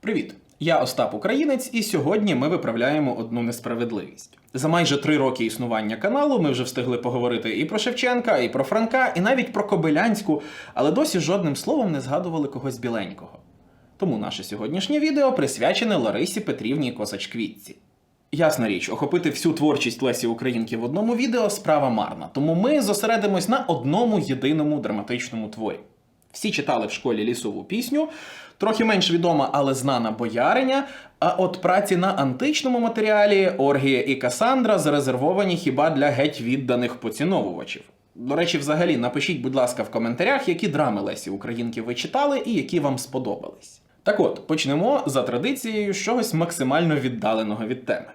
Привіт! Я Остап Українець, і сьогодні ми виправляємо одну несправедливість. За майже три роки існування каналу ми вже встигли поговорити і про Шевченка, і про Франка, і навіть про Кобилянську, але досі жодним словом не згадували когось біленького. Тому наше сьогоднішнє відео присвячене Ларисі Петрівні Косач-Квітці. Ясна річ, охопити всю творчість Лесі Українки в одному відео справа марна, тому ми зосередимось на одному єдиному драматичному творі. Всі читали в школі лісову пісню, трохи менш відома, але знана бояриня. А от праці на античному матеріалі Оргія і Касандра зарезервовані хіба для геть відданих поціновувачів. До речі, взагалі, напишіть, будь ласка, в коментарях, які драми Лесі Українки ви читали і які вам сподобались. Так от, почнемо за традицією з чогось максимально віддаленого від теми.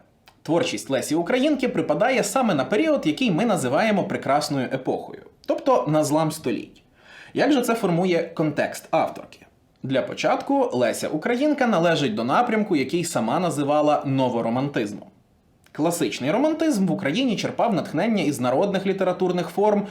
Творчість Лесі Українки припадає саме на період, який ми називаємо прекрасною епохою, тобто на злам століть. Як же це формує контекст авторки? Для початку Леся Українка належить до напрямку, який сама називала новоромантизмом. Класичний романтизм в Україні черпав натхнення із народних літературних форм,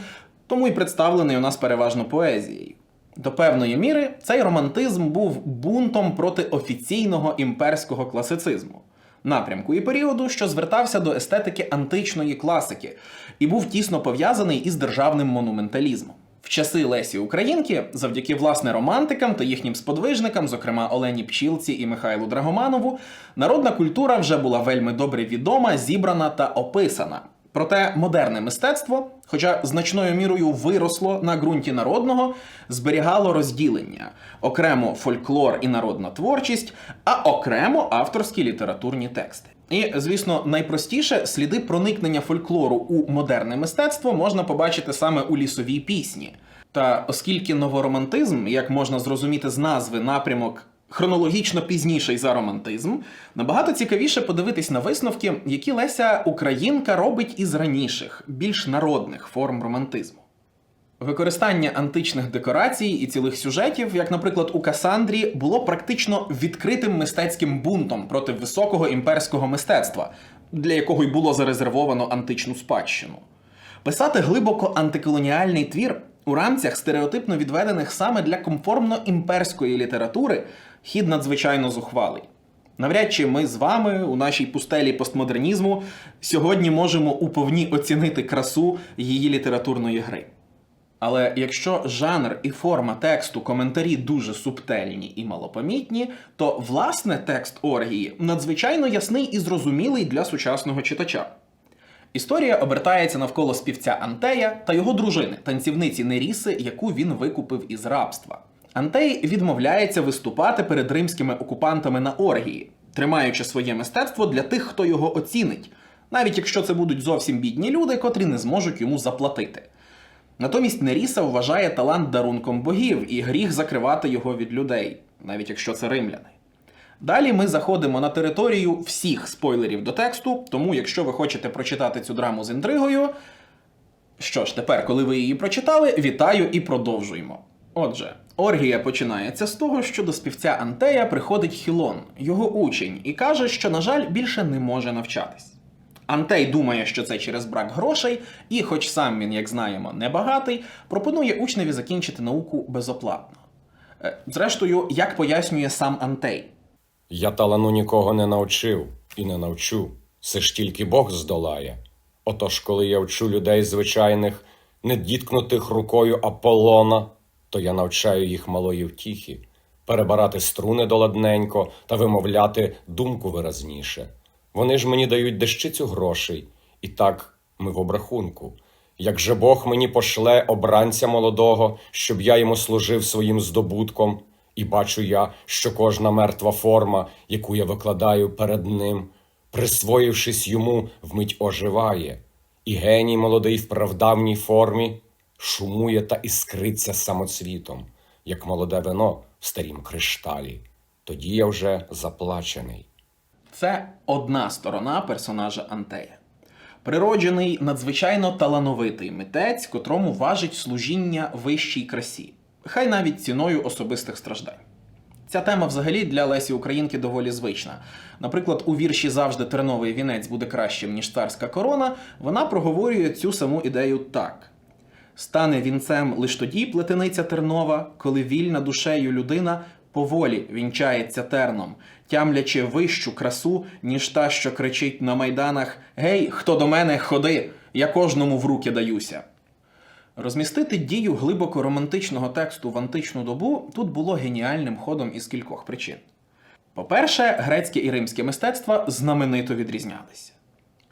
тому й представлений у нас переважно поезією. До певної міри цей романтизм був бунтом проти офіційного імперського класицизму, напрямку і періоду, що звертався до естетики античної класики, і був тісно пов'язаний із державним монументалізмом. В часи Лесі Українки, завдяки власне романтикам та їхнім сподвижникам, зокрема Олені Пчілці і Михайлу Драгоманову, народна культура вже була вельми добре відома, зібрана та описана. Проте модерне мистецтво, хоча значною мірою виросло на ґрунті народного, зберігало розділення окремо фольклор і народна творчість, а окремо авторські літературні тексти. І, звісно, найпростіше сліди проникнення фольклору у модерне мистецтво можна побачити саме у лісовій пісні. Та оскільки новоромантизм, як можна зрозуміти з назви напрямок, хронологічно пізніший за романтизм, набагато цікавіше подивитись на висновки, які Леся Українка робить із раніших, більш народних форм романтизму. Використання античних декорацій і цілих сюжетів, як, наприклад, у Касандрі, було практично відкритим мистецьким бунтом проти високого імперського мистецтва, для якого й було зарезервовано античну спадщину. Писати глибоко антиколоніальний твір у рамцях стереотипно відведених саме для комформно-імперської літератури хід надзвичайно зухвалий. Навряд чи ми з вами у нашій пустелі постмодернізму сьогодні можемо уповні оцінити красу її літературної гри. Але якщо жанр і форма тексту коментарі дуже субтельні і малопомітні, то власне текст оргії надзвичайно ясний і зрозумілий для сучасного читача. Історія обертається навколо співця Антея та його дружини, танцівниці Неріси, яку він викупив із рабства. Антей відмовляється виступати перед римськими окупантами на оргії, тримаючи своє мистецтво для тих, хто його оцінить, навіть якщо це будуть зовсім бідні люди, котрі не зможуть йому заплатити. Натомість Неріса вважає талант дарунком богів і гріх закривати його від людей, навіть якщо це римляни. Далі ми заходимо на територію всіх спойлерів до тексту, тому якщо ви хочете прочитати цю драму з інтригою. Що ж, тепер, коли ви її прочитали, вітаю і продовжуємо. Отже, оргія починається з того, що до співця Антея приходить Хілон, його учень, і каже, що, на жаль, більше не може навчатись. Антей думає, що це через брак грошей, і, хоч сам він, як знаємо, небагатий, пропонує учневі закінчити науку безоплатно. Е, Зрештою, як пояснює сам Антей, Я талану нікого не навчив і не навчу, це ж тільки Бог здолає. Отож, коли я вчу людей звичайних, не діткнутих рукою Аполлона, то я навчаю їх малої втіхи, перебирати струни доладненько та вимовляти думку виразніше. Вони ж мені дають дещицю грошей, і так ми в обрахунку. Як же Бог мені пошле обранця молодого, щоб я йому служив своїм здобутком, і бачу я, що кожна мертва форма, яку я викладаю перед ним, присвоївшись йому, вмить оживає, і геній молодий в правдавній формі шумує та іскриться самоцвітом, як молоде вино в старім кришталі. Тоді я вже заплачений. це одна сторона персонажа Антея. Природжений, надзвичайно талановитий митець, котрому важить служіння вищій красі, хай навіть ціною особистих страждань. Ця тема взагалі для Лесі Українки доволі звична. Наприклад, у вірші Завжди терновий вінець буде кращим, ніж царська корона, вона проговорює цю саму ідею так: стане вінцем лиш тоді плетениця тернова, коли вільна душею людина Поволі вінчається терном, тямлячи вищу красу, ніж та, що кричить на майданах Гей, хто до мене, ходи, я кожному в руки даюся. Розмістити дію глибоко романтичного тексту в античну добу тут було геніальним ходом із кількох причин. По-перше, грецьке і римське мистецтва знаменито відрізнялися.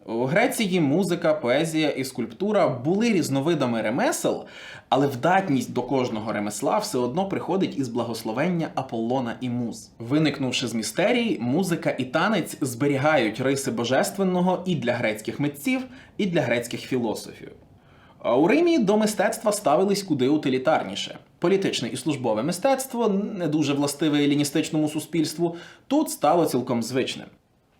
У Греції музика, поезія і скульптура були різновидами ремесел, але вдатність до кожного ремесла все одно приходить із благословення Аполлона і муз. Виникнувши з містерій, музика і танець зберігають риси божественного і для грецьких митців, і для грецьких філософів. А у Римі до мистецтва ставились куди утилітарніше. Політичне і службове мистецтво, не дуже властиве еліністичному суспільству, тут стало цілком звичним.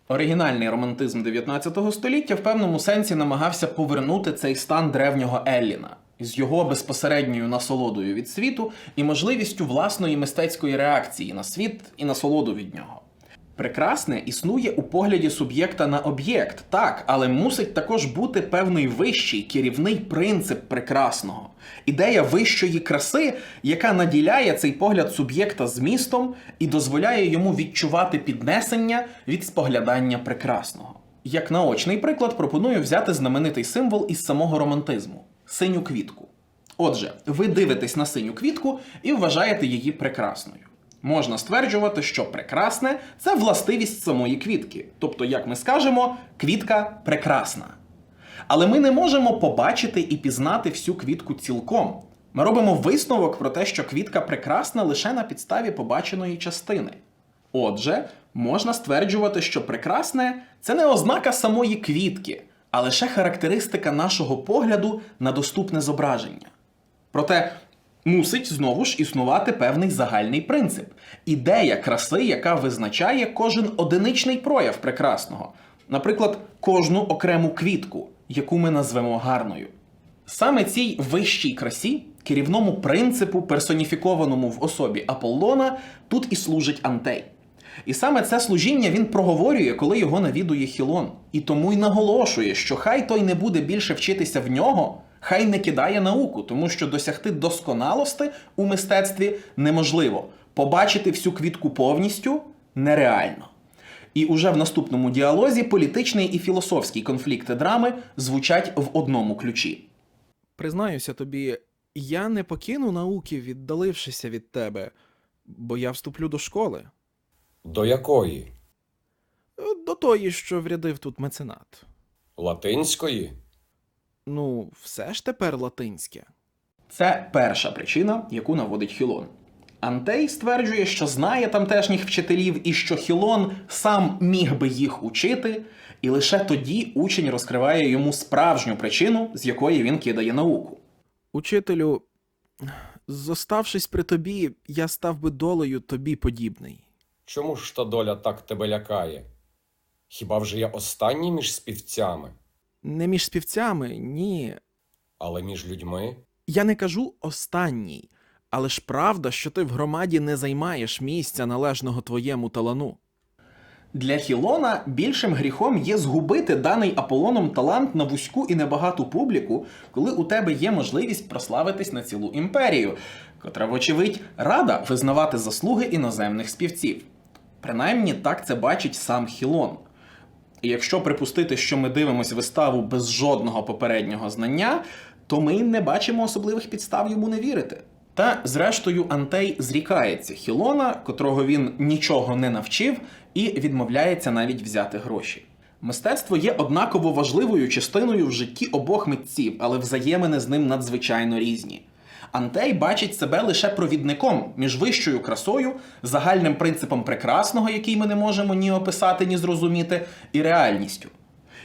Оригінальний романтизм 19 століття в певному сенсі намагався повернути цей стан древнього Елліна з його безпосередньою насолодою від світу і можливістю власної мистецької реакції на світ і насолоду від нього. Прекрасне існує у погляді суб'єкта на об'єкт, так, але мусить також бути певний вищий керівний принцип прекрасного, ідея вищої краси, яка наділяє цей погляд суб'єкта змістом і дозволяє йому відчувати піднесення від споглядання прекрасного. Як наочний приклад, пропоную взяти знаменитий символ із самого романтизму синю квітку. Отже, ви дивитесь на синю квітку і вважаєте її прекрасною. Можна стверджувати, що прекрасне це властивість самої квітки. Тобто, як ми скажемо, квітка прекрасна. Але ми не можемо побачити і пізнати всю квітку цілком. Ми робимо висновок про те, що квітка прекрасна лише на підставі побаченої частини. Отже, можна стверджувати, що прекрасне це не ознака самої квітки, а лише характеристика нашого погляду на доступне зображення. Проте мусить знову ж існувати певний загальний принцип ідея краси, яка визначає кожен одиничний прояв прекрасного, наприклад, кожну окрему квітку, яку ми назвемо гарною. Саме цій вищій красі, керівному принципу, персоніфікованому в особі Аполлона, тут і служить Антей. І саме це служіння він проговорює, коли його навідує Хілон. І тому й наголошує, що хай той не буде більше вчитися в нього, хай не кидає науку, тому що досягти досконалости у мистецтві неможливо. Побачити всю квітку повністю нереально. І уже в наступному діалозі політичний і філософський конфлікти драми звучать в одному ключі. Признаюся тобі, я не покину науки, віддалившися від тебе, бо я вступлю до школи. До якої? До тої, що врядив тут меценат. Латинської? Ну, все ж тепер латинське. Це перша причина, яку наводить Хілон. Антей стверджує, що знає тамтешніх вчителів і що Хілон сам міг би їх учити, і лише тоді учень розкриває йому справжню причину, з якої він кидає науку. Учителю, зоставшись при тобі, я став би долею тобі подібний. Чому ж та доля так тебе лякає? Хіба вже я останній між співцями, Не між співцями, ні. але між людьми? Я не кажу останній, але ж правда, що ти в громаді не займаєш місця належного твоєму талану. Для Хілона більшим гріхом є згубити даний Аполлоном талант на вузьку і небагату публіку, коли у тебе є можливість прославитись на цілу імперію, котра, вочевидь, рада визнавати заслуги іноземних співців. Принаймні так це бачить сам Хілон. І якщо припустити, що ми дивимося виставу без жодного попереднього знання, то ми не бачимо особливих підстав йому не вірити. Та, зрештою, Антей зрікається Хілона, котрого він нічого не навчив, і відмовляється навіть взяти гроші. Мистецтво є однаково важливою частиною в житті обох митців, але взаємини з ним надзвичайно різні. Антей бачить себе лише провідником між вищою красою, загальним принципом прекрасного, який ми не можемо ні описати, ні зрозуміти, і реальністю.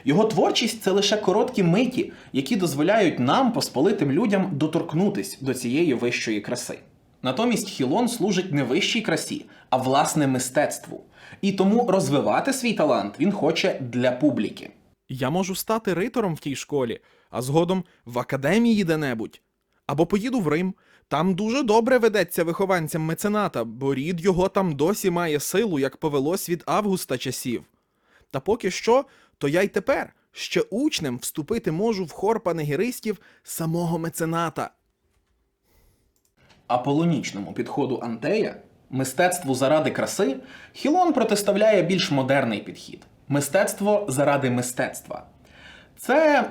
Його творчість це лише короткі миті, які дозволяють нам, посполитим людям, доторкнутись до цієї вищої краси. Натомість Хілон служить не вищій красі, а власне мистецтву. І тому розвивати свій талант він хоче для публіки. Я можу стати ритором в тій школі, а згодом в академії де-небудь. Або поїду в Рим. Там дуже добре ведеться вихованцям мецената, бо рід його там досі має силу, як повелось від августа часів. Та поки що, то я й тепер ще учнем вступити можу в хор панегіристів самого мецената. Аполонічному підходу Антея мистецтву заради краси, Хілон протиставляє більш модерний підхід мистецтво заради мистецтва. Це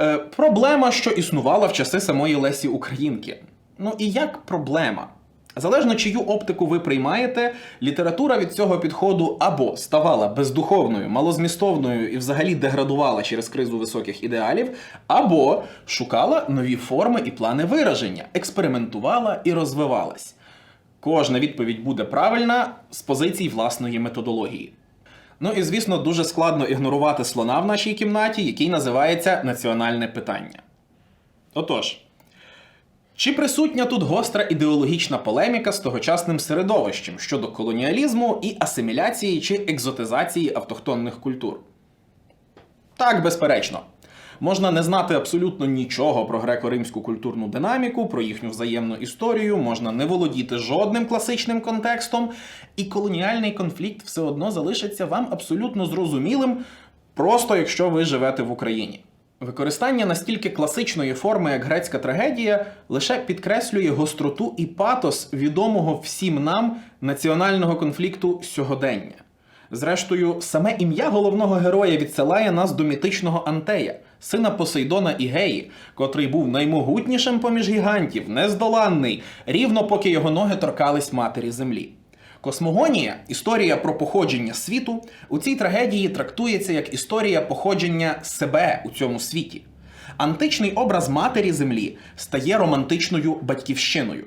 е, проблема, що існувала в часи самої Лесі Українки. Ну і як проблема? Залежно чию оптику ви приймаєте, література від цього підходу або ставала бездуховною, малозмістовною і взагалі деградувала через кризу високих ідеалів, або шукала нові форми і плани вираження, експериментувала і розвивалась. Кожна відповідь буде правильна з позицій власної методології. Ну і звісно, дуже складно ігнорувати слона в нашій кімнаті, який називається національне питання. Отож, чи присутня тут гостра ідеологічна полеміка з тогочасним середовищем щодо колоніалізму і асиміляції чи екзотизації автохтонних культур? Так, безперечно. Можна не знати абсолютно нічого про греко-римську культурну динаміку, про їхню взаємну історію, можна не володіти жодним класичним контекстом, і колоніальний конфлікт все одно залишиться вам абсолютно зрозумілим, просто якщо ви живете в Україні. Використання настільки класичної форми, як грецька трагедія, лише підкреслює гостроту і патос відомого всім нам національного конфлікту сьогодення. Зрештою, саме ім'я головного героя відсилає нас до мітичного Антея, сина Посейдона і Геї, котрий був наймогутнішим поміж гігантів, нездоланний, рівно поки його ноги торкались матері землі. Космогонія, історія про походження світу, у цій трагедії трактується як історія походження себе у цьому світі. Античний образ матері землі стає романтичною батьківщиною.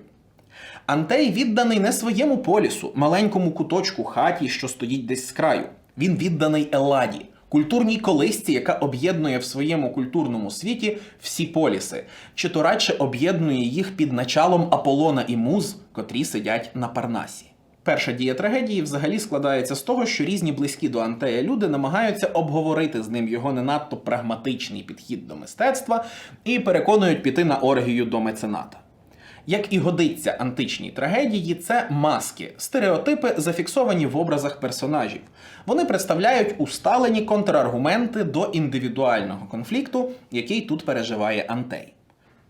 Антей відданий не своєму полісу, маленькому куточку хаті, що стоїть десь з краю. Він відданий Еладі, культурній колисці, яка об'єднує в своєму культурному світі всі поліси, чи то радше об'єднує їх під началом Аполлона і Муз, котрі сидять на Парнасі. Перша дія трагедії взагалі складається з того, що різні близькі до Антея люди намагаються обговорити з ним його не надто прагматичний підхід до мистецтва і переконують піти на оргію до мецената. Як і годиться античній трагедії, це маски, стереотипи, зафіксовані в образах персонажів. Вони представляють усталені контраргументи до індивідуального конфлікту, який тут переживає Антей.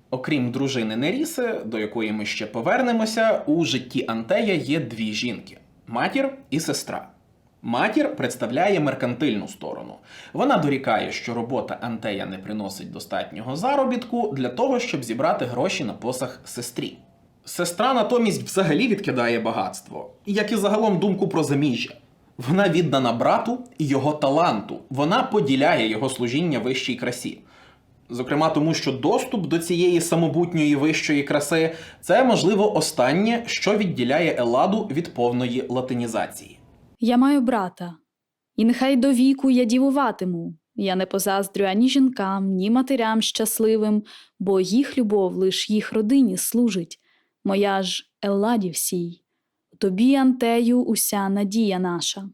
Окрім дружини Неріси, до якої ми ще повернемося, у житті Антея є дві жінки матір і сестра. Матір представляє меркантильну сторону. Вона дорікає, що робота Антея не приносить достатнього заробітку для того, щоб зібрати гроші на посах сестрі. Сестра натомість взагалі відкидає багатство, як і загалом думку про заміжжя. Вона віддана брату і його таланту. Вона поділяє його служіння вищій красі. Зокрема, тому що доступ до цієї самобутньої вищої краси це, можливо, останнє, що відділяє Еладу від повної латинізації. Я маю брата, і нехай до віку я дівуватиму. Я не позаздрю ані жінкам, ні матерям щасливим, бо їх любов лиш їх родині служить. Моя ж Елладі всій. Тобі, Антею, уся надія наша.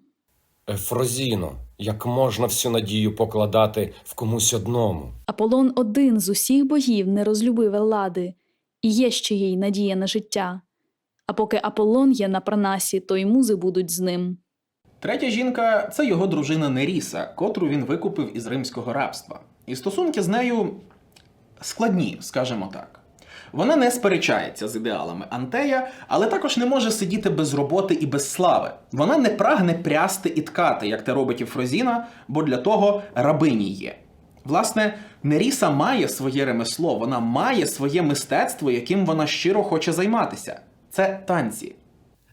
Ефрозіно, як можна всю надію покладати в комусь одному? Аполлон один з усіх богів не розлюбив Еллади, і є ще їй надія на життя. А поки Аполлон є на Парнасі, то й музи будуть з ним. Третя жінка це його дружина Неріса, котру він викупив із римського рабства. І стосунки з нею складні, скажімо так. Вона не сперечається з ідеалами Антея, але також не може сидіти без роботи і без слави. Вона не прагне прясти і ткати, як те робить і Фрозіна, бо для того рабині є. Власне, Неріса має своє ремесло, вона має своє мистецтво, яким вона щиро хоче займатися. Це танці.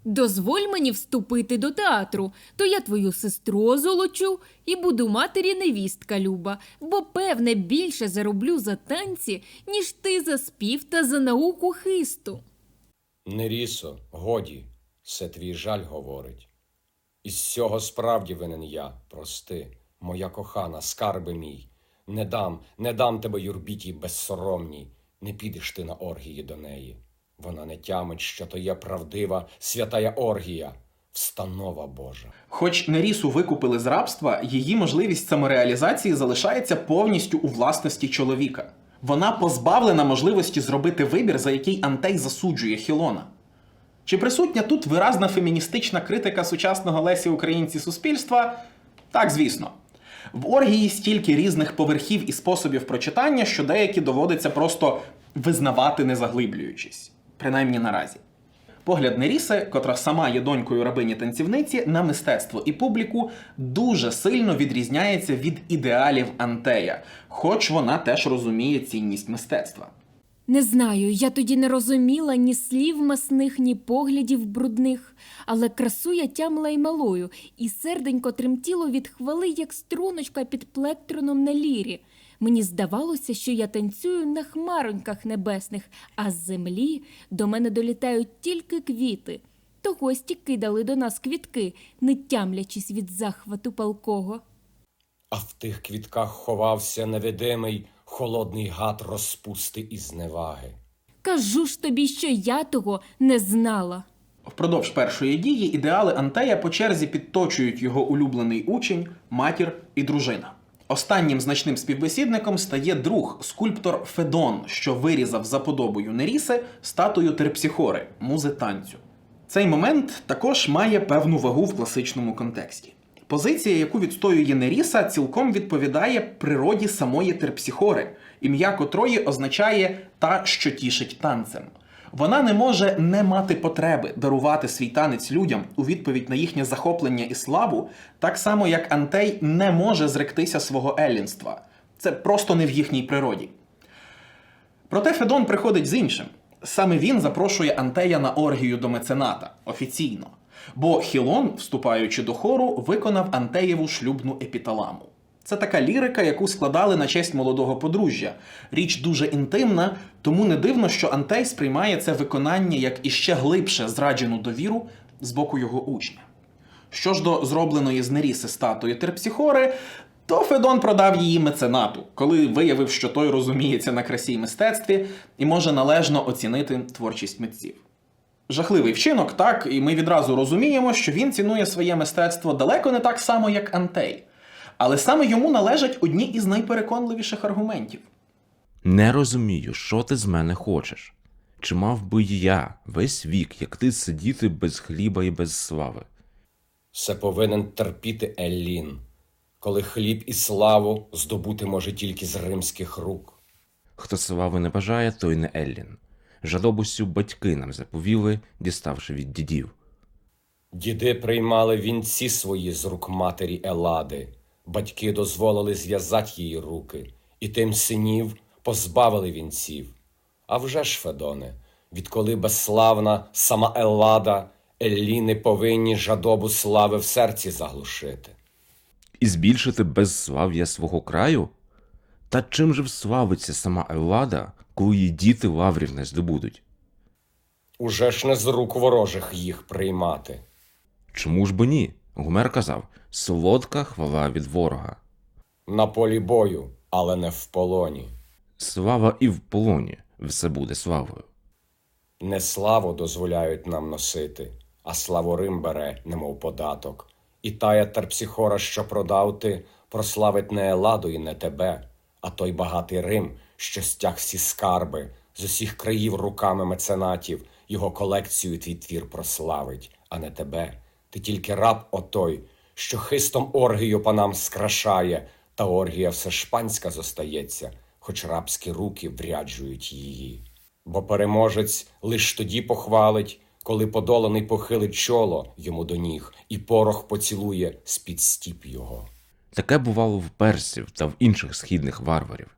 Дозволь мені вступити до театру, то я твою сестру озолочу і буду матері невістка Люба, бо, певне, більше зароблю за танці, ніж ти за спів та за науку хисту. Нерісо, годі, це твій жаль говорить. Із цього справді винен я, прости, моя кохана, скарби мій. Не дам, не дам тебе юрбітій безсоромній, не підеш ти на оргії до неї. Вона не тямить, що то є правдива, святая оргія, встанова Божа. Хоч Нерісу викупили з рабства, її можливість самореалізації залишається повністю у власності чоловіка. Вона позбавлена можливості зробити вибір, за який Антей засуджує Хілона. Чи присутня тут виразна феміністична критика сучасного Лесі українці суспільства? Так, звісно. В оргії стільки різних поверхів і способів прочитання, що деякі доводиться просто визнавати, не заглиблюючись, принаймні наразі. Погляд Неріси, котра сама є донькою рабині танцівниці, на мистецтво і публіку дуже сильно відрізняється від ідеалів Антея, хоч вона теж розуміє цінність мистецтва. Не знаю, я тоді не розуміла ні слів масних, ні поглядів брудних, але красу я тямила й малою, і серденько тремтіло від хвали, як струночка під плектроном на лірі. Мені здавалося, що я танцюю на хмароньках небесних, а з землі до мене долітають тільки квіти. То гості кидали до нас квітки, не тямлячись від захвату палкого. А в тих квітках ховався невидимий холодний гад розпусти і зневаги. Кажу ж тобі, що я того не знала. Впродовж першої дії ідеали Антея по черзі підточують його улюблений учень, матір і дружина. Останнім значним співбесідником стає друг, скульптор Федон, що вирізав за подобою Неріси статую Терпсіхори, музи танцю. Цей момент також має певну вагу в класичному контексті. Позиція, яку відстоює Неріса, цілком відповідає природі самої Терпсіхори, ім'я котрої означає та, що тішить танцем. Вона не може не мати потреби дарувати свій танець людям у відповідь на їхнє захоплення і славу, так само як Антей не може зректися свого еллінства. Це просто не в їхній природі. Проте Федон приходить з іншим. Саме він запрошує Антея на оргію до мецената офіційно. Бо Хілон, вступаючи до хору, виконав Антеєву шлюбну епіталаму. Це така лірика, яку складали на честь молодого подружжя. Річ дуже інтимна, тому не дивно, що Антей сприймає це виконання як іще глибше зраджену довіру з боку його учня. Що ж до зробленої з Неріси статуї Терпсіхори, то Федон продав її меценату, коли виявив, що той розуміється на красі й мистецтві і може належно оцінити творчість митців. Жахливий вчинок, так, і ми відразу розуміємо, що він цінує своє мистецтво далеко не так само, як Антей. Але саме йому належать одні із найпереконливіших аргументів. Не розумію, що ти з мене хочеш. Чи мав би я весь вік, як ти сидіти без хліба і без слави? Все повинен терпіти Еллін, коли хліб і славу здобути може тільки з римських рук. Хто слави не бажає, той не Еллін. Жадобусю батьки нам заповіли, діставши від дідів. Діди приймали вінці свої з рук матері Елади, батьки дозволили зв'язати її руки, і тим синів позбавили вінців. А вже ж, Федоне, відколи безславна сама Еллада, Елліни повинні жадобу слави в серці заглушити. І збільшити безслав'я свого краю? Та чим же вславиться сама Еллада, коли її діти лаврів не здобудуть? Уже ж не з рук ворожих їх приймати. Чому ж бо ні? Гумер казав солодка хвала від ворога. На полі бою, але не в полоні. Слава і в полоні все буде славою. Не славу дозволяють нам носити, а славу Рим бере, немов податок. І тая терпсіхора, що продав ти, прославить не Еладу і не тебе, а той багатий Рим, що стяг всі скарби з усіх країв руками меценатів, його колекцію твій твір прославить, а не тебе. Ти тільки раб отой, що хистом оргію панам скрашає, та оргія все шпанська зостається, хоч рабські руки вряджують її. Бо переможець лиш тоді похвалить, коли подоланий похилить чоло йому до ніг, і порох поцілує з-під стіп його. Таке бувало в персів та в інших східних варварів.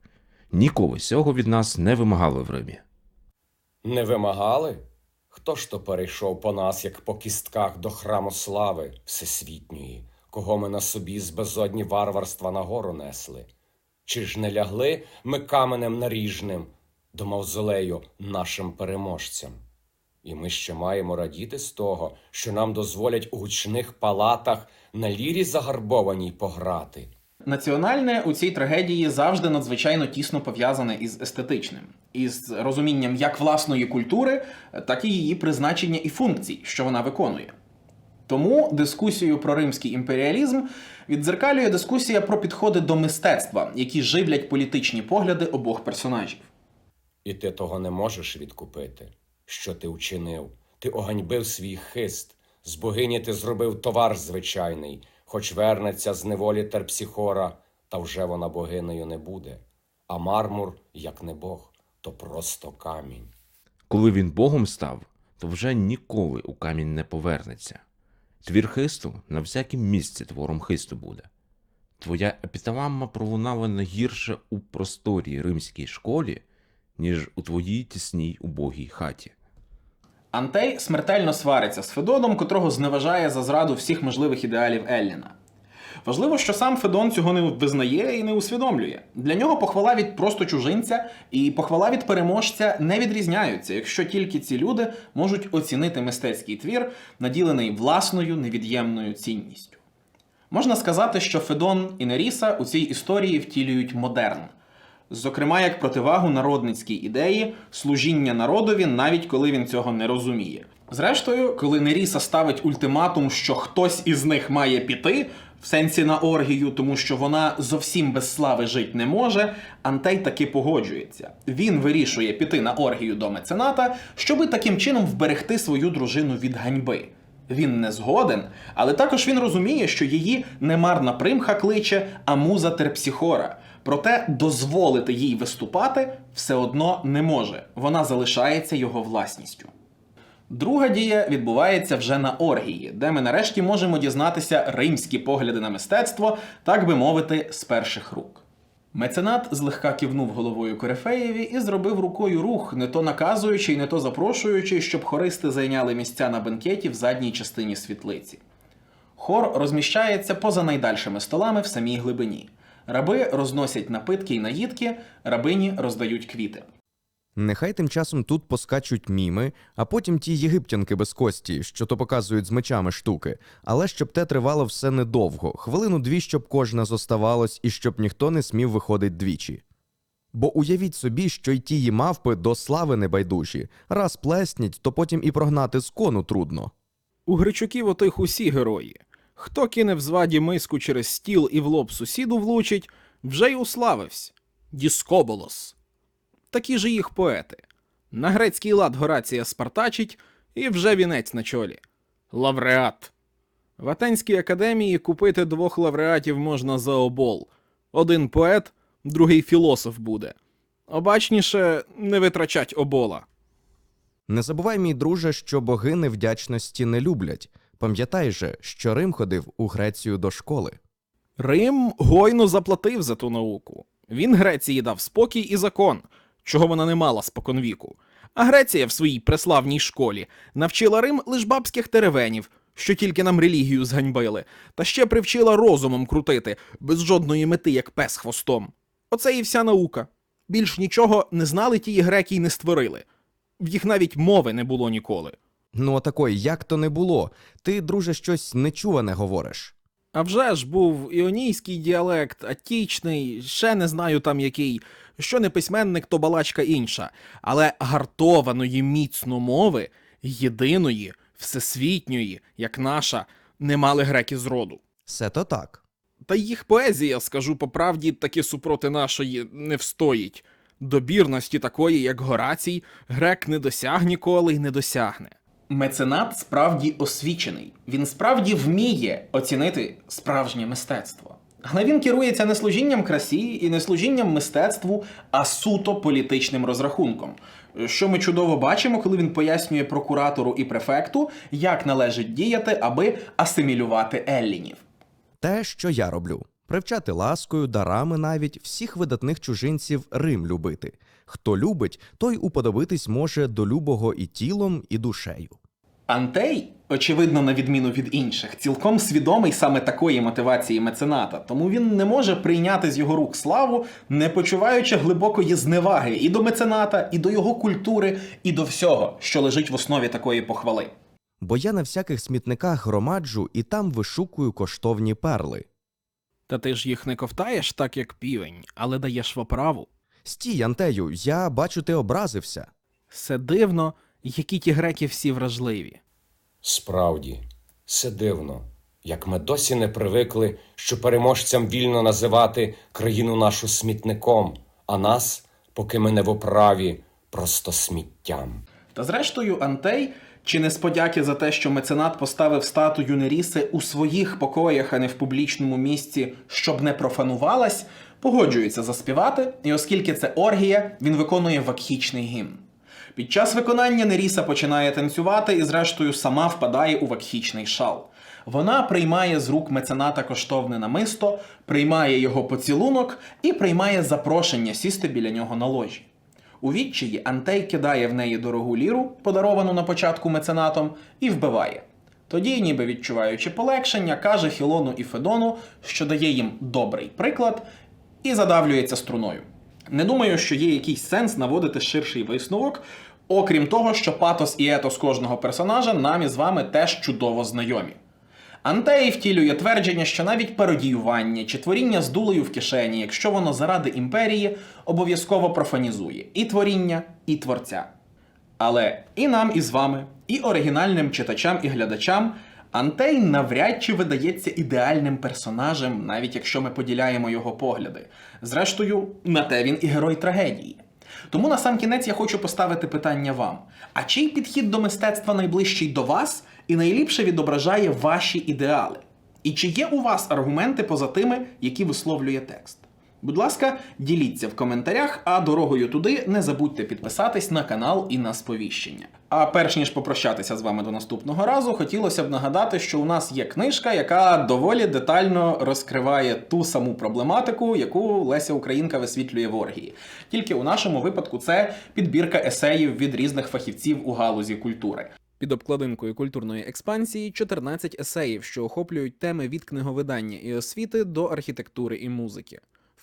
Ніколи цього від нас не вимагали в Римі. Не вимагали? Хто ж то перейшов по нас, як по кістках до храму слави всесвітньої, кого ми на собі з безодні варварства нагору несли? Чи ж не лягли ми каменем наріжним до мавзолею нашим переможцям? І ми ще маємо радіти з того, що нам дозволять у гучних палатах на лірі загарбованій пограти. Національне у цій трагедії завжди надзвичайно тісно пов'язане із естетичним, із розумінням як власної культури, так і її призначення і функцій, що вона виконує. Тому дискусію про римський імперіалізм віддзеркалює дискусія про підходи до мистецтва, які живлять політичні погляди обох персонажів. І ти того не можеш відкупити. Що ти вчинив? Ти оганьбив свій хист, з богині ти зробив товар звичайний, хоч вернеться з неволі Терпсіхора, та вже вона богинею не буде. А мармур, як не Бог, то просто камінь. Коли він богом став, то вже ніколи у камінь не повернеться. Твір хисту на всякім місці твором хисту буде. Твоя епіталамма пролунала не гірше у просторій римській школі, ніж у твоїй тісній убогій хаті. Антей смертельно свариться з Федоном, котрого зневажає за зраду всіх можливих ідеалів Елліна. Важливо, що сам Федон цього не визнає і не усвідомлює. Для нього похвала від просто чужинця і похвала від переможця не відрізняються, якщо тільки ці люди можуть оцінити мистецький твір, наділений власною невід'ємною цінністю. Можна сказати, що Федон і Неріса у цій історії втілюють модерн. Зокрема, як противагу народницькій ідеї служіння народові, навіть коли він цього не розуміє. Зрештою, коли Неріса ставить ультиматум, що хтось із них має піти, в сенсі на оргію, тому що вона зовсім без слави жить не може, Антей таки погоджується. Він вирішує піти на оргію до мецената, щоби таким чином вберегти свою дружину від ганьби. Він не згоден, але також він розуміє, що її не марна примха кличе, а муза терпсіхора. Проте дозволити їй виступати все одно не може. Вона залишається його власністю. Друга дія відбувається вже на оргії, де ми нарешті можемо дізнатися римські погляди на мистецтво, так би мовити, з перших рук. Меценат злегка кивнув головою Корифеєві і зробив рукою рух, не то наказуючи, не то запрошуючи, щоб хористи зайняли місця на бенкеті в задній частині світлиці. Хор розміщається поза найдальшими столами в самій глибині. Раби розносять напитки й наїдки, рабині роздають квіти. Нехай тим часом тут поскачуть міми, а потім ті єгиптянки без кості, що то показують з мечами штуки, але щоб те тривало все недовго, хвилину-дві, щоб кожна зоставалось і щоб ніхто не смів виходить двічі. Бо уявіть собі, що й тії мавпи до слави небайдужі, раз плеснять, то потім і прогнати з кону трудно. У Гречуків отих усі герої. Хто кине в зваді миску через стіл і в лоб сусіду влучить, вже й уславився. Діскоболос. Такі ж їх поети. На грецький лад Горація спартачить, і вже вінець на чолі. Лавреат. В Атенській академії купити двох лауреатів можна за обол. Один поет, другий філософ буде. Обачніше не витрачать обола. Не забувай, мій друже, що боги невдячності не люблять. Пам'ятай же, що Рим ходив у Грецію до школи. Рим гойно заплатив за ту науку. Він Греції дав спокій і закон, чого вона не мала споконвіку. А Греція в своїй преславній школі навчила Рим лиш бабських теревенів, що тільки нам релігію зганьбили, та ще привчила розумом крутити, без жодної мети, як пес хвостом. Оце і вся наука. Більш нічого не знали тії греки й не створили. В їх навіть мови не було ніколи. Ну, отакої, як то не було. Ти, друже, щось нечуване говориш. А вже ж був іонійський діалект, атічний, ще не знаю там який. Що не письменник, то балачка інша. Але гартованої міцно мови, єдиної, всесвітньої, як наша, не мали греки зроду. Все то так. Та їх поезія, скажу по правді, таки супроти нашої не встоїть. Добірності такої, як Горацій, грек не досяг ніколи й не досягне. Меценат справді освічений. Він справді вміє оцінити справжнє мистецтво. Але він керується не служінням красі і не служінням мистецтву, а суто політичним розрахунком. Що ми чудово бачимо, коли він пояснює прокуратору і префекту, як належить діяти, аби асимілювати еллінів. Те, що я роблю. Привчати ласкою, дарами навіть всіх видатних чужинців Рим любити. Хто любить, той уподобитись може до любого і тілом, і душею. Антей, очевидно, на відміну від інших, цілком свідомий саме такої мотивації мецената, тому він не може прийняти з його рук славу, не почуваючи глибокої зневаги і до мецената, і до його культури, і до всього, що лежить в основі такої похвали. Бо я на всяких смітниках громаджу і там вишукую коштовні перли. Та ти ж їх не ковтаєш так, як півень, але даєш в оправу. Стій, Антею, я бачу, ти образився. Все дивно, які ті греки всі вражливі. Справді, це дивно, як ми досі не привикли, що переможцям вільно називати країну нашу смітником, а нас, поки ми не в оправі, просто сміттям. Та зрештою, Антей, чи не з подяки за те, що меценат поставив статую Неріси у своїх покоях, а не в публічному місці, щоб не профанувалась, погоджується заспівати, і оскільки це оргія, він виконує вакхічний гімн. Під час виконання Неріса починає танцювати і, зрештою, сама впадає у вакхічний шал. Вона приймає з рук мецената коштовне намисто, приймає його поцілунок і приймає запрошення сісти біля нього на ложі. У відчаї Антей кидає в неї дорогу ліру, подаровану на початку меценатом, і вбиває. Тоді, ніби відчуваючи полегшення, каже Хілону і Федону, що дає їм добрий приклад, і задавлюється струною. Не думаю, що є якийсь сенс наводити ширший висновок, окрім того, що патос і етос кожного персонажа нам із вами теж чудово знайомі. Антей втілює твердження, що навіть пародіювання чи творіння з дулею в кишені, якщо воно заради імперії, обов'язково профанізує і творіння, і творця. Але і нам із вами, і оригінальним читачам і глядачам Антей навряд чи видається ідеальним персонажем, навіть якщо ми поділяємо його погляди. Зрештою, на те він і герой трагедії. Тому на сам кінець я хочу поставити питання вам: а чий підхід до мистецтва найближчий до вас і найліпше відображає ваші ідеали? І чи є у вас аргументи поза тими, які висловлює текст? Будь ласка, діліться в коментарях, а дорогою туди не забудьте підписатись на канал і на сповіщення. А перш ніж попрощатися з вами до наступного разу, хотілося б нагадати, що у нас є книжка, яка доволі детально розкриває ту саму проблематику, яку Леся Українка висвітлює в оргії. Тільки у нашому випадку це підбірка есеїв від різних фахівців у галузі культури. Під обкладинкою культурної експансії 14 есеїв, що охоплюють теми від книговидання і освіти до архітектури і музики.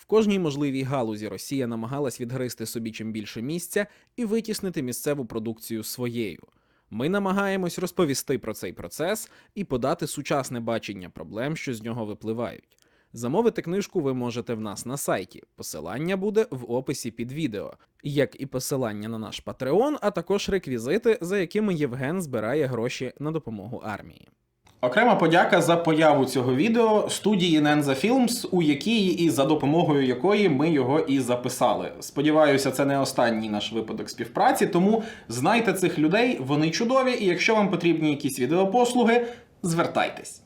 Кожній можливій галузі Росія намагалась відгризти собі чим більше місця і витіснити місцеву продукцію своєю. Ми намагаємось розповісти про цей процес і подати сучасне бачення проблем, що з нього випливають. Замовити книжку ви можете в нас на сайті. Посилання буде в описі під відео, як і посилання на наш Patreon, а також реквізити, за якими Євген збирає гроші на допомогу армії. Окрема подяка за появу цього відео студії Nenza Films, у якій і за допомогою якої ми його і записали. Сподіваюся, це не останній наш випадок співпраці, тому знайте цих людей, вони чудові, і якщо вам потрібні якісь відеопослуги, звертайтесь.